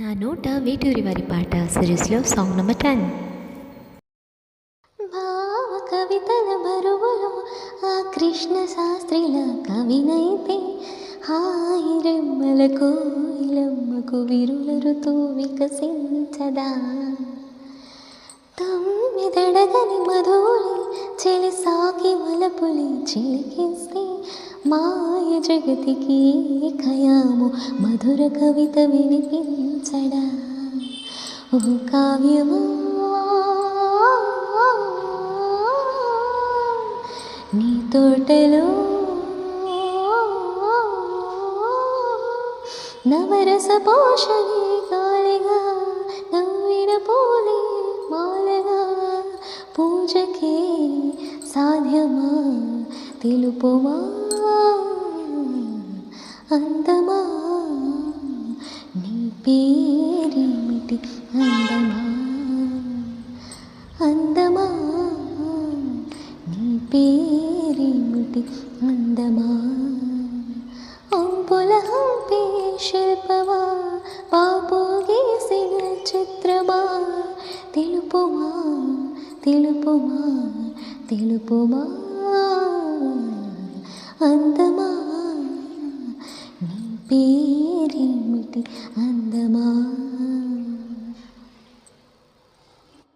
నా నోట వేటూరి వారి పాట సిరీస్లో సాంగ్ నెంబర్ టెన్. భావ కవితల బరువులో ఆ కృష్ణ శాస్త్రిల కవినైతే హాయి రెమ్మల కోయిలమ్మకు విరుల ఋతువు వికసించదా. తమ్మిదడగని మధువులి చెలి సాకి వలపులి చిలికిస్తే మాయ జగతికి కయాము మధుర కవిత వినిపించడా ఓ కావ్యమా. నీ తోటలో నవరస పోషణి గాలిగా నవ్విన పూలే మాలగా పూజకే సాధ్యమా తెలుపుమా? అందమా పేరేమిటి అందమా? అందమా? నీ పేరేమిటి అందమా? అంబుల హంపే శిల్పమా? బాబు గీసిన చిత్రమా? తెలుపుమా? తెలుపుమా? తెలుపుమా? అందమా? నీ పేరేమిటి అందమా